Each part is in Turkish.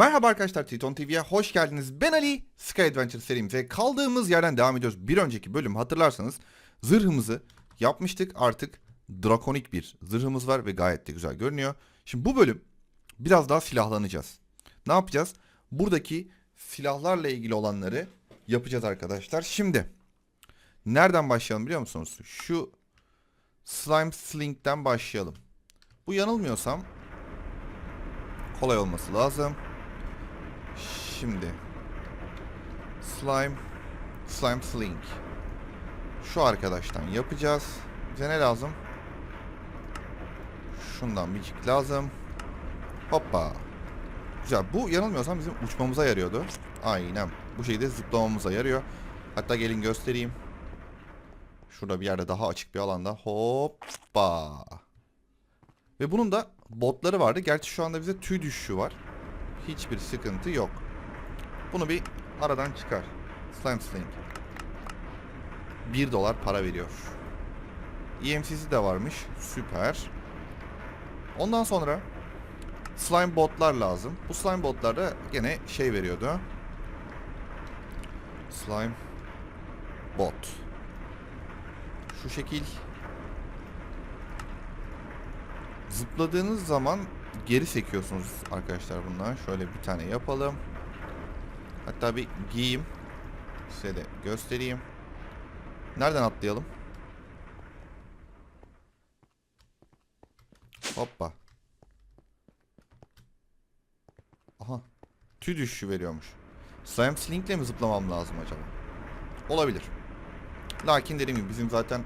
Merhaba arkadaşlar Triton TV'ye hoş geldiniz. Ben Ali. Sky Adventure serimize kaldığımız yerden devam ediyoruz. Bir önceki bölüm hatırlarsanız zırhımızı yapmıştık. Artık drakonik bir zırhımız var ve gayet de güzel görünüyor. Şimdi bu bölüm biraz daha silahlanacağız. Ne yapacağız? Buradaki silahlarla ilgili olanları yapacağız arkadaşlar. Şimdi nereden başlayalım biliyor musunuz? Şu Slime Sling'den başlayalım. Bu yanılmıyorsam kolay olması lazım. Şimdi slime slime sling şu arkadaştan yapacağız. Bize ne lazım? Şundan bir cik lazım. Hoppa. Güzel. Bu yanılmıyorsam bizim uçmamıza yarıyordu. Aynen. Bu şekilde zıplamamıza yarıyor. Hatta gelin göstereyim. Şurada bir yerde daha açık bir alanda. Hoppa. Ve bunun da botları vardı. Gerçi şu anda bize tüy düşüşü var. Hiçbir sıkıntı yok. Bunu bir aradan çıkar. Slime Sling. 1 dolar para veriyor. EMC'si de varmış. Süper. Ondan sonra slime botlar lazım. Bu slime botlar da gene şey veriyordu. Slime bot. Şu şekil Zıpladığınız zaman geri sekiyorsunuz arkadaşlar bundan. Şöyle bir tane yapalım. Hatta bir giyeyim. Size de göstereyim. Nereden atlayalım? Hoppa. Aha. Tüy düşüşü veriyormuş. Slime Sling'le mi zıplamam lazım acaba? Olabilir. Lakin dediğim gibi bizim zaten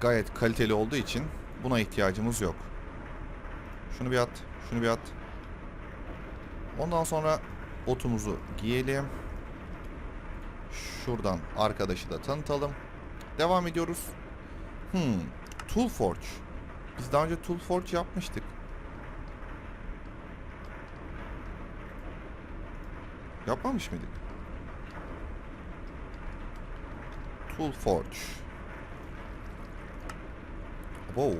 gayet kaliteli olduğu için buna ihtiyacımız yok. Şunu bir at, şunu bir at. Ondan sonra botumuzu giyelim. Şuradan arkadaşı da tanıtalım. Devam ediyoruz. Hmm, Tool Forge. Biz daha önce Tool Forge yapmıştık. Yapmamış mıydık? Tool Forge. Wow.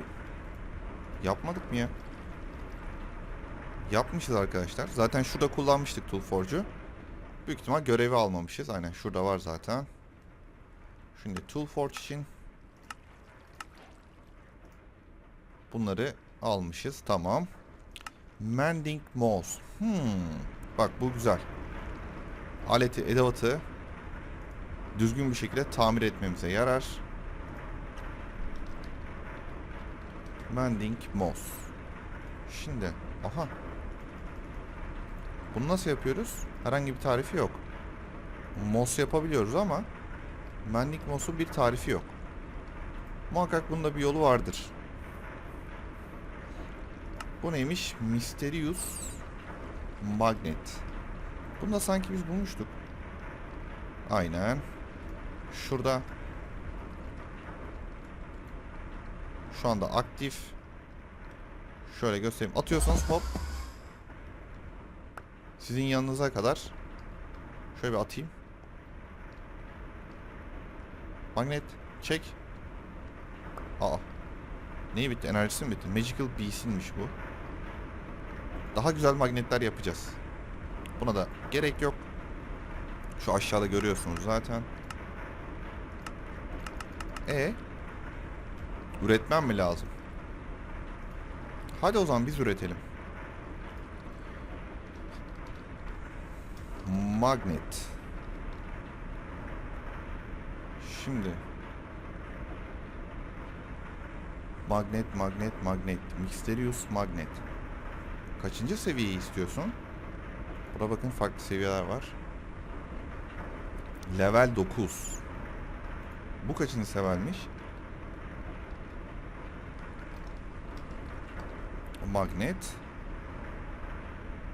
Yapmadık mı ya? Yapmışız arkadaşlar. Zaten şurada kullanmıştık Toolforge'u. Büyük ihtimal görevi almamışız. Aynen şurada var zaten. Şimdi Toolforge için bunları almışız. Tamam. Mending Mouse. Hmm. Bak bu güzel. Aleti, edevatı düzgün bir şekilde tamir etmemize yarar. Mending Moss. Şimdi, aha. Bunu nasıl yapıyoruz? Herhangi bir tarifi yok. Moss yapabiliyoruz ama Mending Moss'un bir tarifi yok. Muhakkak bunda bir yolu vardır. Bu neymiş? Mysterious Magnet. Bunu da sanki biz bulmuştuk. Aynen. Şurada Şu anda aktif. Şöyle göstereyim. Atıyorsanız hop. Sizin yanınıza kadar. Şöyle bir atayım. Magnet. Çek. Aa. Neyi bitti? Enerjisi mi bitti? Magical Beast'inmiş bu. Daha güzel magnetler yapacağız. Buna da gerek yok. Şu aşağıda görüyorsunuz zaten. E Üretmem mi lazım? Hadi o zaman biz üretelim. Magnet. Şimdi. Magnet, magnet, magnet. Mysterious magnet. Kaçıncı seviyeyi istiyorsun? Burada bakın farklı seviyeler var. Level 9. Bu kaçıncı severmiş? magnet.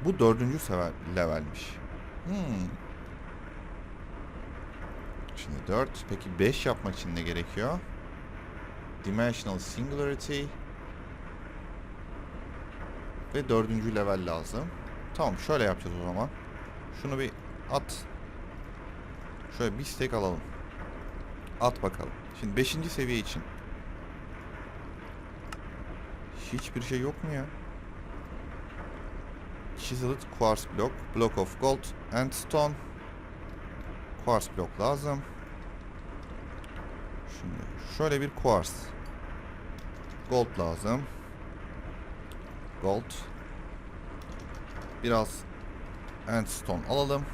Bu dördüncü sever, levelmiş. Hmm. Şimdi dört. Peki beş yapmak için ne gerekiyor? Dimensional Singularity. Ve dördüncü level lazım. Tamam şöyle yapacağız o zaman. Şunu bir at. Şöyle bir stack alalım. At bakalım. Şimdi beşinci seviye için Hiçbir şey yok mu ya? Chiseled quartz block. Block of gold and stone. Quartz block lazım. Şimdi şöyle bir quartz. Gold lazım. Gold. Biraz Endstone alalım.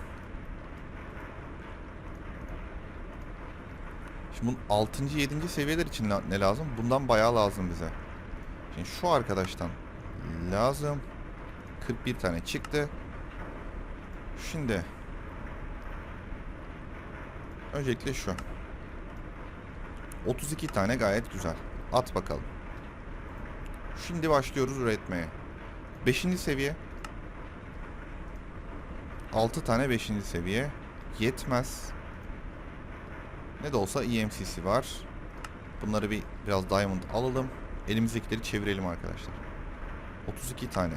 Şimdi bunun 6. 7. seviyeler için ne lazım? Bundan bayağı lazım bize. Şimdi şu arkadaştan lazım. 41 tane çıktı. Şimdi öncelikle şu. 32 tane gayet güzel. At bakalım. Şimdi başlıyoruz üretmeye. 5. seviye 6 tane 5. seviye. Yetmez. Ne de olsa EMC'si var. Bunları bir biraz diamond alalım. Elimizdekileri çevirelim arkadaşlar. 32 tane.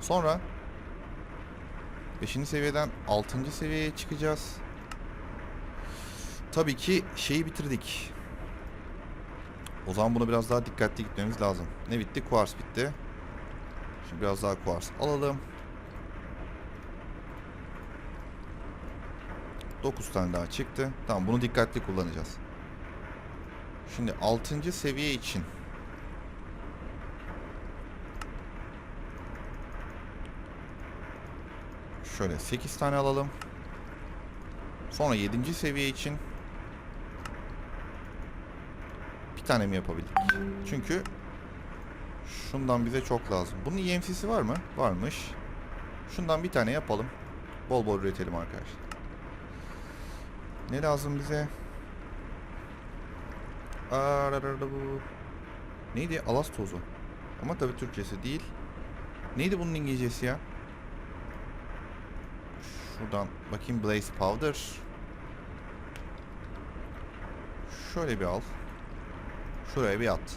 Sonra 5. seviyeden 6. seviyeye çıkacağız. Tabii ki şeyi bitirdik. O zaman bunu biraz daha dikkatli gitmemiz lazım. Ne bitti? Quartz bitti. Şimdi biraz daha quartz alalım. 9 tane daha çıktı. Tamam bunu dikkatli kullanacağız. Şimdi 6. seviye için şöyle 8 tane alalım. Sonra 7. seviye için bir tane mi yapabildik? Çünkü şundan bize çok lazım. Bunun EMC'si var mı? Varmış. Şundan bir tane yapalım. Bol bol üretelim arkadaşlar. Ne lazım bize? Bu. Neydi? Alas tozu. Ama tabii Türkçesi değil. Neydi bunun İngilizcesi ya? Şuradan bakayım Blaze Powder. Şöyle bir al. Şuraya bir at.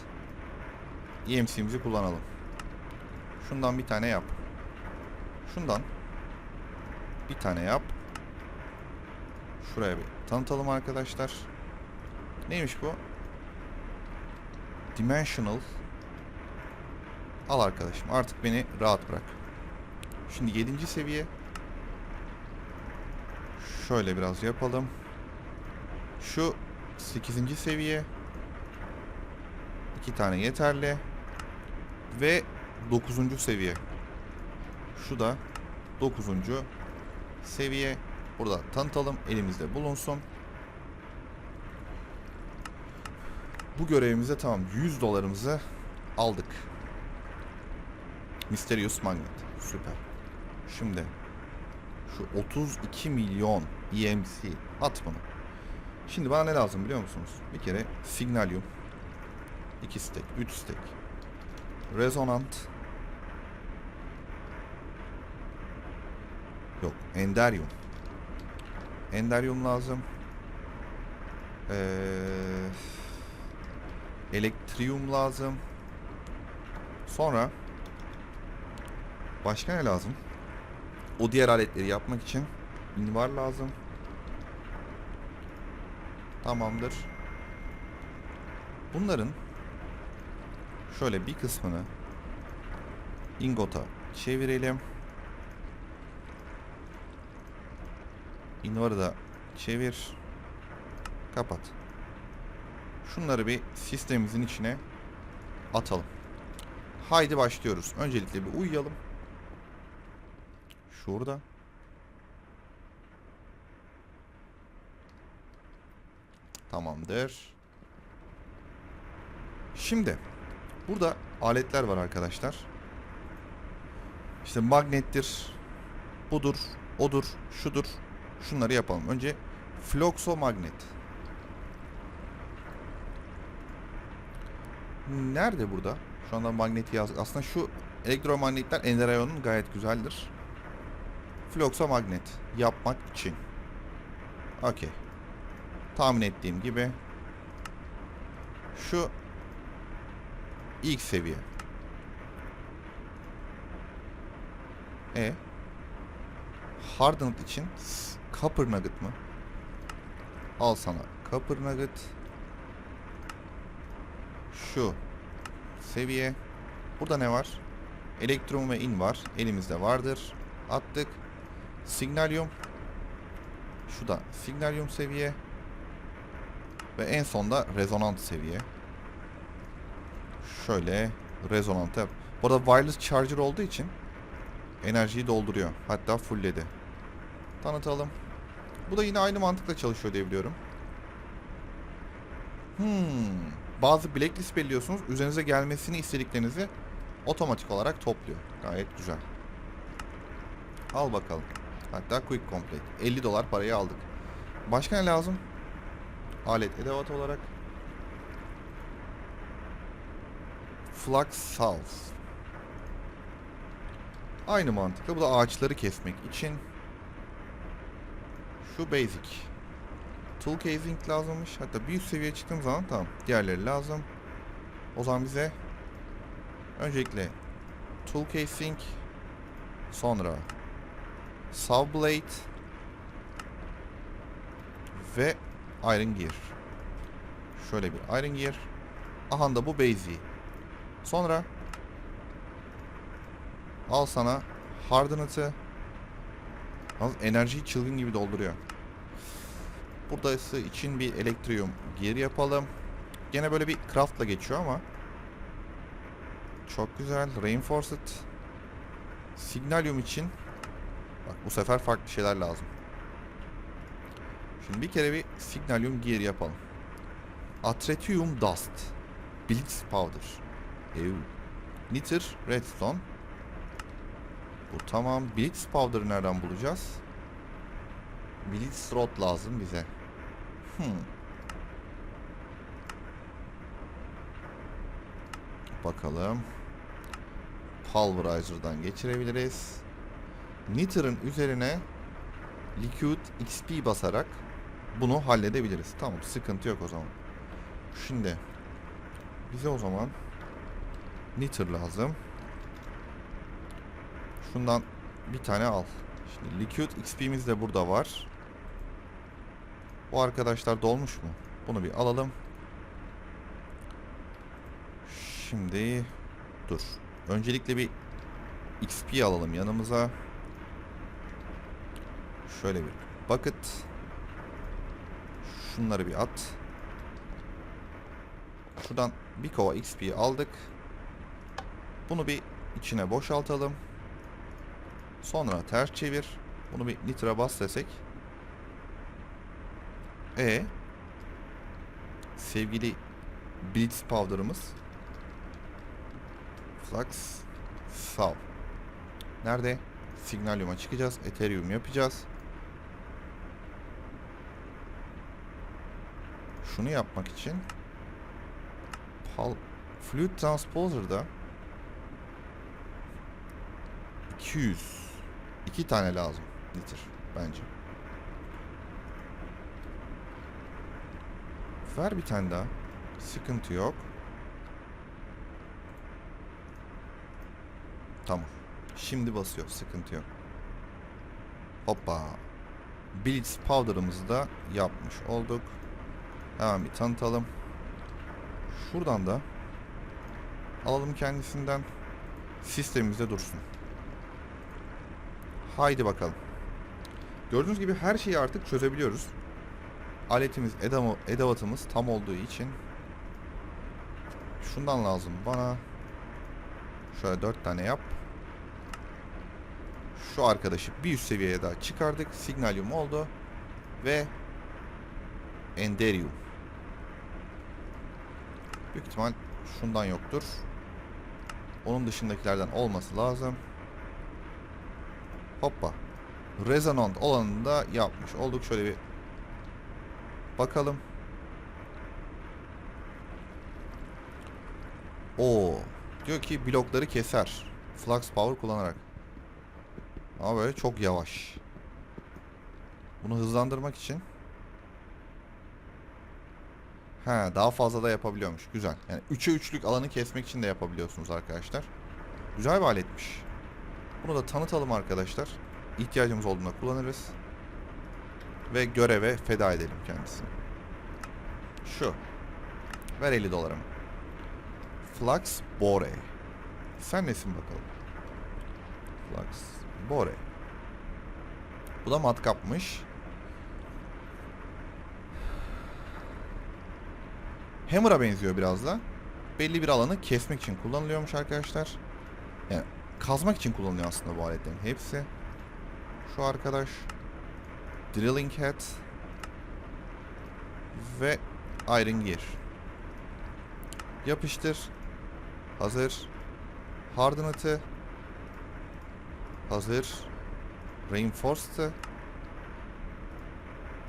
EMC'mizi kullanalım. Şundan bir tane yap. Şundan bir tane yap. Şuraya bir tanıtalım arkadaşlar. Neymiş bu? Dimensional. Al arkadaşım artık beni rahat bırak. Şimdi 7. seviye. Şöyle biraz yapalım. Şu 8. seviye. iki tane yeterli. Ve 9. seviye. Şu da 9. seviye. Burada tanıtalım. Elimizde bulunsun. Bu görevimize tamam 100 dolarımızı aldık. Mysterious Magnet. Süper. Şimdi şu 32 milyon EMC at bunu. Şimdi bana ne lazım biliyor musunuz? Bir kere Signalium 2 stack, 3 stack. Resonant Yok, Enderium. Enderium lazım. Ee, Elektrium lazım. Sonra başka ne lazım? O diğer aletleri yapmak için invar lazım. Tamamdır. Bunların şöyle bir kısmını ingota çevirelim. Invar'ı da çevir. Kapat. Şunları bir sistemimizin içine atalım. Haydi başlıyoruz. Öncelikle bir uyuyalım. Şurada. Tamamdır. Şimdi burada aletler var arkadaşlar. İşte magnettir. Budur, odur, şudur. Şunları yapalım. Önce Fluxomagnet. Nerede burada? Şu anda magneti yaz. Aslında şu elektromagnetler Enderayon'un gayet güzeldir. Fluxomagnet yapmak için. Okey. Tahmin ettiğim gibi şu ilk seviye. E Hardened için Copper Nugget mı? Al sana Copper Nugget. Şu seviye. Burada ne var? Elektron ve in var. Elimizde vardır. Attık. Signalyum. Şu da signalyum seviye. Ve en sonda rezonant seviye. Şöyle rezonant yap. Bu arada wireless charger olduğu için enerjiyi dolduruyor. Hatta fullledi. Tanıtalım. Bu da yine aynı mantıkla çalışıyor diye biliyorum. Hmm. Bazı blacklist belirliyorsunuz. Üzerinize gelmesini istediklerinizi otomatik olarak topluyor. Gayet güzel. Al bakalım. Hatta quick complete. 50 dolar parayı aldık. Başka ne lazım? Alet edevat olarak. Flux South. Aynı mantıkla. Bu da ağaçları kesmek için. Şu basic. Tool casing lazımmış. Hatta bir üst seviyeye çıktığım zaman tamam. Diğerleri lazım. O zaman bize öncelikle tool casing sonra saw blade ve iron gear. Şöyle bir iron gear. Aha da bu basic. Sonra al sana hardened'ı Yalnız enerjiyi çılgın gibi dolduruyor. Burası için bir elektrium gear yapalım. Gene böyle bir craftla geçiyor ama çok güzel. Reinforced Signalium için bak bu sefer farklı şeyler lazım. Şimdi bir kere bir Signalium gear yapalım. Atretium Dust Blitz Powder Ew. Niter Redstone Bu tamam. Blitz Powder'ı nereden bulacağız? Blitz Rod lazım bize. Hmm. Bakalım. Pulverizer'dan geçirebiliriz. Nitter'ın üzerine Liquid XP basarak bunu halledebiliriz. Tamam sıkıntı yok o zaman. Şimdi bize o zaman Nitter lazım. Şundan bir tane al. Şimdi Liquid XP'miz de burada var. Bu arkadaşlar dolmuş mu? Bunu bir alalım. Şimdi dur. Öncelikle bir XP alalım yanımıza. Şöyle bir bucket. Şunları bir at. Şuradan bir kova XP aldık. Bunu bir içine boşaltalım. Sonra ters çevir. Bunu bir nitra bas desek. E sevgili Blitz Powder'ımız Flux Sav. Nerede? Signalium'a çıkacağız. Ethereum yapacağız. Şunu yapmak için Pal Fluid Transposer'da 200 iki tane lazım litre bence. Ver bir tane daha. Sıkıntı yok. Tamam. Şimdi basıyor. Sıkıntı yok. Hoppa. Blitz powder'ımızı da yapmış olduk. Hemen bir tanıtalım. Şuradan da alalım kendisinden. Sistemimizde dursun. Haydi bakalım. Gördüğünüz gibi her şeyi artık çözebiliyoruz. Aletimiz, edam edevatımız tam olduğu için şundan lazım bana. Şöyle dört tane yap. Şu arkadaşı bir üst seviyeye daha çıkardık. Signalium oldu. Ve Enderium. Büyük ihtimal şundan yoktur. Onun dışındakilerden olması lazım. Hoppa. Rezonant olanını da yapmış olduk. Şöyle bir bakalım. Oo. Diyor ki blokları keser. Flux power kullanarak. Ama böyle çok yavaş. Bunu hızlandırmak için Ha, daha fazla da yapabiliyormuş. Güzel. Yani 3'e 3'lük alanı kesmek için de yapabiliyorsunuz arkadaşlar. Güzel bir aletmiş. Bunu da tanıtalım arkadaşlar. İhtiyacımız olduğunda kullanırız. Ve göreve feda edelim kendisini. Şu. Ver 50 dolarımı. Flux Bore. Sen nesin bakalım? Flux. Bore. Bu da matkapmış. Hammer'a benziyor biraz da. Belli bir alanı kesmek için kullanılıyormuş arkadaşlar. Yani kazmak için kullanılıyor aslında bu aletlerin hepsi. Şu arkadaş. Drilling Head. Ve Iron Gear. Yapıştır. Hazır. Hardened'ı. Hazır. Reinforced'ı.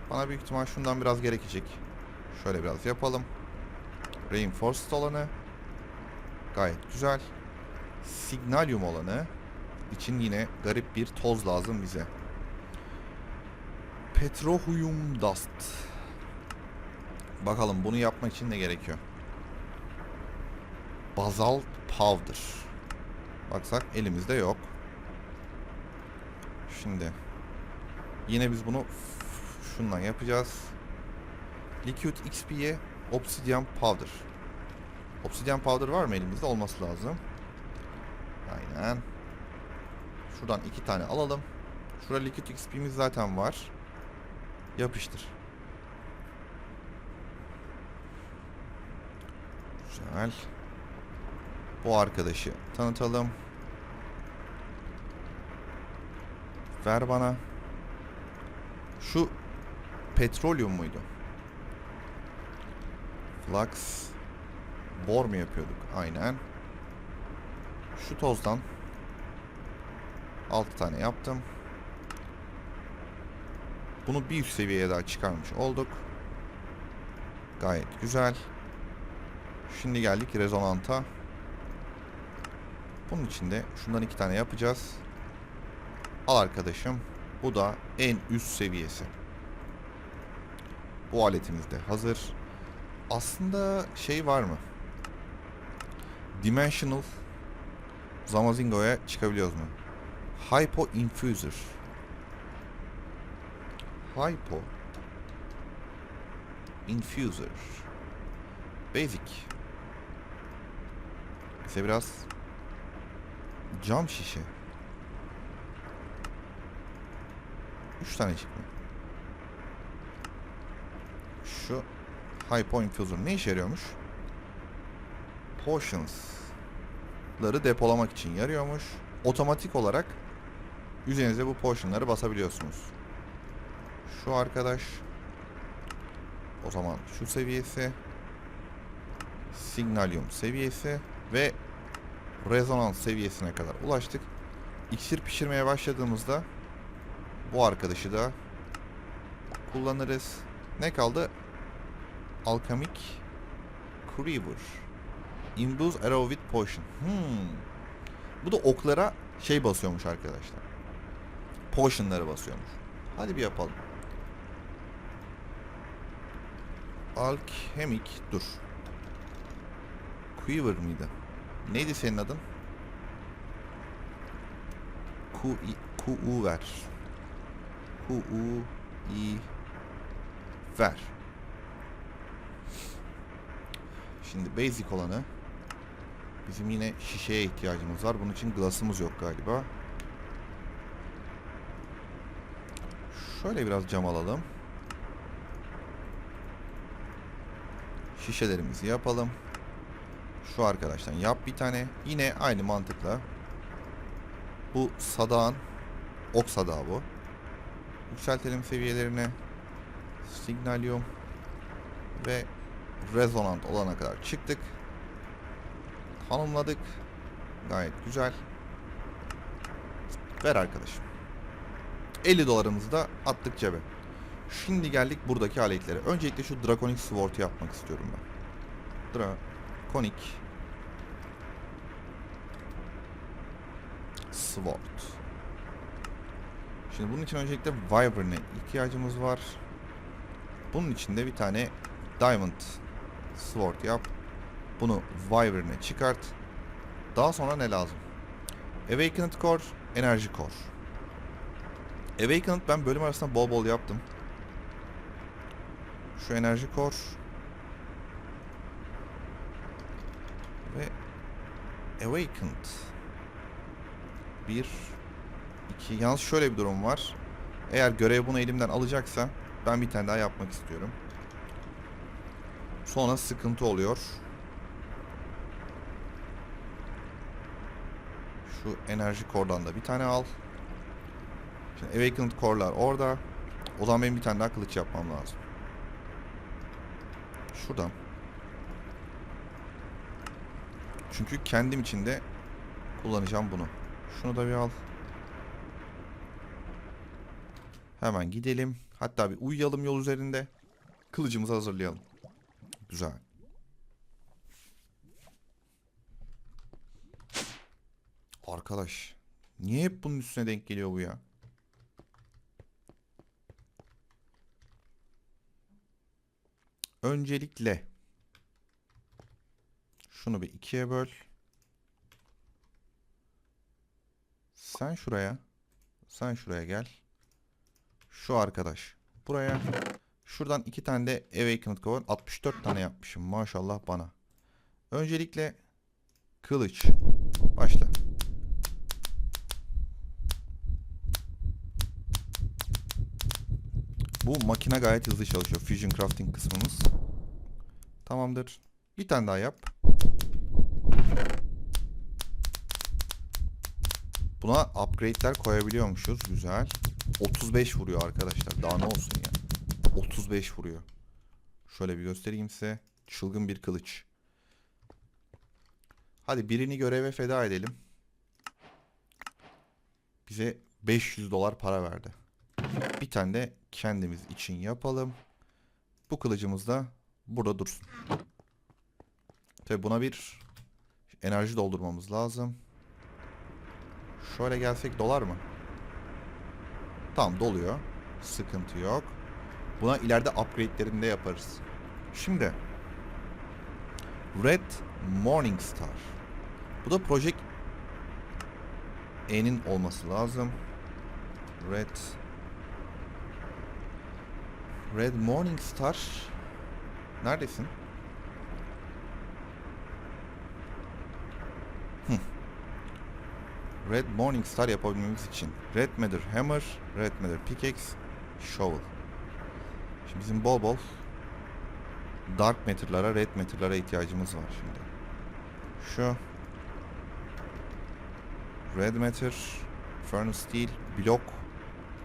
Bana büyük ihtimal şundan biraz gerekecek. Şöyle biraz yapalım. Reinforced olanı. Gayet güzel. Signalium olanı. için yine garip bir toz lazım bize. Petrohuyum Dust. Bakalım bunu yapmak için ne gerekiyor? Basalt Powder. Baksak elimizde yok. Şimdi yine biz bunu şundan yapacağız. Liquid XP'ye Obsidian Powder. Obsidian Powder var mı elimizde? Olması lazım. Aynen. Şuradan iki tane alalım. Şurada Liquid XP'miz zaten var. Yapıştır. Güzel. Bu arkadaşı tanıtalım. Ver bana. Şu petrolyum muydu? Flux. Bor mu yapıyorduk? Aynen. Şu tozdan 6 tane yaptım. Bunu bir üst seviyeye daha çıkarmış olduk. Gayet güzel. Şimdi geldik rezonanta. Bunun için de şundan iki tane yapacağız. Al arkadaşım. Bu da en üst seviyesi. Bu aletimiz de hazır. Aslında şey var mı? Dimensional Zamazingo'ya çıkabiliyoruz mu? Hypo Infuser. Hypo Infuser. Basic. Bize biraz cam şişe. Üç tane çıkma. Şu Hypo Infuser ne işe yarıyormuş? Potions'ları depolamak için yarıyormuş. Otomatik olarak üzerinize bu potion'ları basabiliyorsunuz. Şu arkadaş o zaman şu seviyesi Signalium seviyesi ve rezonans seviyesine kadar ulaştık. İksir pişirmeye başladığımızda bu arkadaşı da kullanırız. Ne kaldı? Alchemic Creeper. Imbue Arrow with Potion. Hmm. Bu da oklara şey basıyormuş arkadaşlar. Potion'ları basıyormuş. Hadi bir yapalım. Alchemic dur. Quiver mıydı? Neydi senin adın? Ku ku ver. Ku i ver. Şimdi basic olanı bizim yine şişeye ihtiyacımız var. Bunun için glass'ımız yok galiba. Şöyle biraz cam alalım. Şişelerimizi yapalım. Şu arkadaştan yap bir tane. Yine aynı mantıkla. Bu sadağın ok sadağı bu. Yükseltelim seviyelerini. Signalium ve rezonant olana kadar çıktık. Tanımladık. Gayet güzel. Ver arkadaşım. 50 dolarımızı da attık cebe. Şimdi geldik buradaki aletlere. Öncelikle şu Draconic Sword'u yapmak istiyorum ben. Draconic Sword. Şimdi bunun için öncelikle Wyvern'e ihtiyacımız var. Bunun için de bir tane Diamond Sword yap. Bunu Wyvern'e çıkart. Daha sonra ne lazım? Awakened Core, Enerji Core. Awakened ben bölüm arasında bol bol yaptım. Şu Enerji Core. Ve Awakened. Bir 2. Yalnız şöyle bir durum var. Eğer görev bunu elimden alacaksa ben bir tane daha yapmak istiyorum. Sonra sıkıntı oluyor. Şu enerji kordan da bir tane al. Şimdi Awakened Core'lar orada. O zaman benim bir tane daha kılıç yapmam lazım. Şuradan. Çünkü kendim için de kullanacağım bunu. Şunu da bir al. Hemen gidelim. Hatta bir uyuyalım yol üzerinde. Kılıcımızı hazırlayalım. Güzel. Arkadaş. Niye hep bunun üstüne denk geliyor bu ya? Öncelikle şunu bir ikiye böl. Sen şuraya. Sen şuraya gel. Şu arkadaş. Buraya. Şuradan iki tane de Awakened Core. 64 tane yapmışım. Maşallah bana. Öncelikle kılıç. Başla. Bu makine gayet hızlı çalışıyor. Fusion Crafting kısmımız. Tamamdır. Bir tane daha yap. Buna upgrade'ler koyabiliyormuşuz. Güzel. 35 vuruyor arkadaşlar. Daha ne olsun ya. 35 vuruyor. Şöyle bir göstereyim size. Çılgın bir kılıç. Hadi birini göreve feda edelim. Bize 500 dolar para verdi. Bir tane de kendimiz için yapalım. Bu kılıcımız da burada dursun. Tabi buna bir enerji doldurmamız lazım. Şöyle gelsek dolar mı? Tamam doluyor. Sıkıntı yok. Buna ileride upgrade'lerini de yaparız. Şimdi Red Morning Star. Bu da Project E'nin olması lazım. Red Red Morning Star Neredesin? Hı. Red Morning Star yapabilmemiz için Red Matter Hammer, Red Matter Pickaxe, Shovel. Şimdi bizim bol bol Dark Matter'lara, Red Matter'lara ihtiyacımız var şimdi. Şu Red Matter, Furnace Steel, Blok.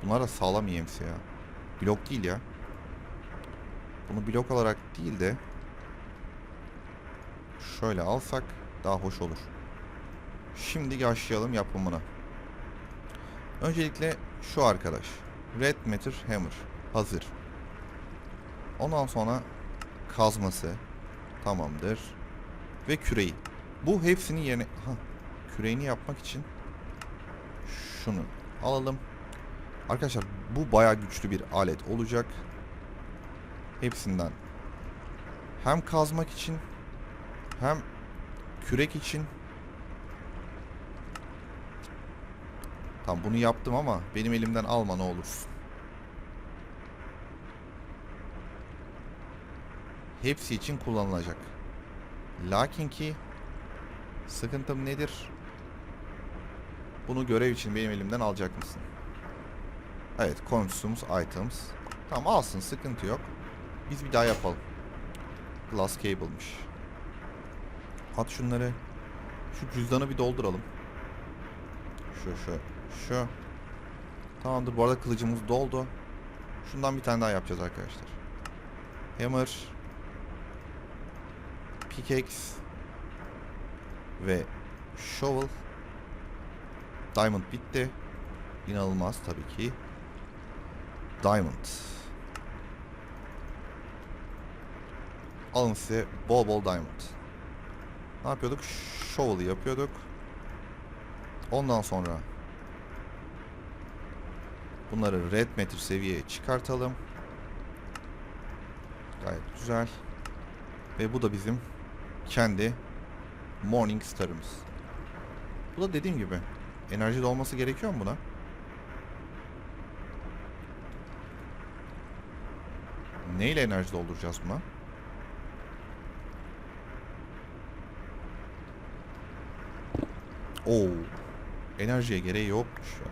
Bunlar da sağlam EMC ya. Blok değil ya. Bunu blok olarak değil de şöyle alsak daha hoş olur. Şimdi başlayalım yapımına. Öncelikle şu arkadaş. Red Matter Hammer. Hazır. Ondan sonra kazması. Tamamdır. Ve küreği. Bu hepsinin yerine... Ha, küreğini yapmak için şunu alalım. Arkadaşlar bu bayağı güçlü bir alet olacak. Hepsinden hem kazmak için hem kürek için Tam bunu yaptım ama benim elimden alma ne olursun. Hepsi için kullanılacak. Lakin ki sıkıntım nedir? Bunu görev için benim elimden alacak mısın? Evet, consumes items. Tamam alsın, sıkıntı yok. Biz bir daha yapalım. Glass cable'mış. At şunları. Şu cüzdanı bir dolduralım. Şu şu şu. Tamamdır. Bu arada kılıcımız doldu. Şundan bir tane daha yapacağız arkadaşlar. Hammer. Pickaxe. Ve shovel. Diamond bitti. İnanılmaz tabii ki. Diamond. Alın size bol bol diamond. Ne yapıyorduk? Shovel'ı yapıyorduk. Ondan sonra bunları red matter seviyeye çıkartalım. Gayet güzel. Ve bu da bizim kendi morning star'ımız. Bu da dediğim gibi enerji dolması gerekiyor mu buna? Neyle enerji dolduracağız buna? Oo. Enerjiye gereği yokmuş ya.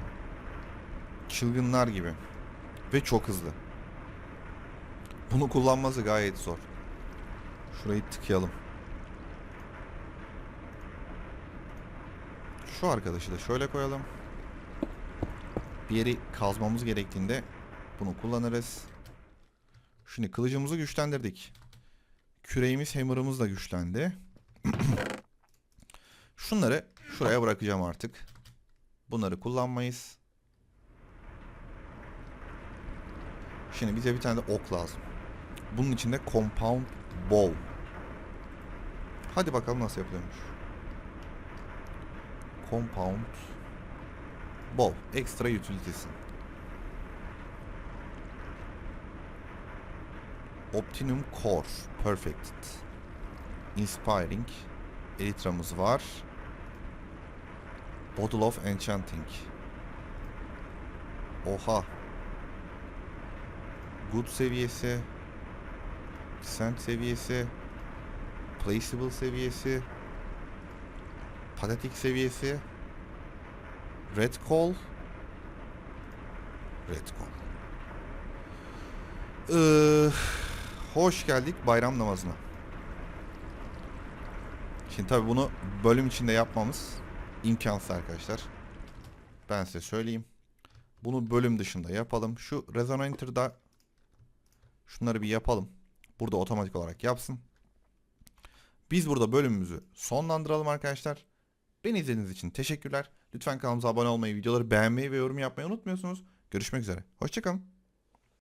Çılgınlar gibi. Ve çok hızlı. Bunu kullanması gayet zor. Şurayı tıkayalım. Şu arkadaşı da şöyle koyalım. Bir yeri kazmamız gerektiğinde bunu kullanırız. Şimdi kılıcımızı güçlendirdik. Küreğimiz, hammer'ımız da güçlendi. Şunları şuraya bırakacağım artık. Bunları kullanmayız. Şimdi bize bir tane de ok lazım. Bunun için de compound bow. Hadi bakalım nasıl yapılıyormuş. Compound bow. Extra utility'si. Optimum Core. Perfected. Inspiring. Elytra'mız var. Bottle of Enchanting. Oha. Good seviyesi. Descent seviyesi. Placeable seviyesi. Pathetic seviyesi. Red Call. Red Call. Ee, hoş geldik bayram namazına. Şimdi tabi bunu bölüm içinde yapmamız imkansız arkadaşlar. Ben size söyleyeyim. Bunu bölüm dışında yapalım. Şu Resonator'da şunları bir yapalım. Burada otomatik olarak yapsın. Biz burada bölümümüzü sonlandıralım arkadaşlar. Beni izlediğiniz için teşekkürler. Lütfen kanalımıza abone olmayı, videoları beğenmeyi ve yorum yapmayı unutmuyorsunuz. Görüşmek üzere. Hoşçakalın.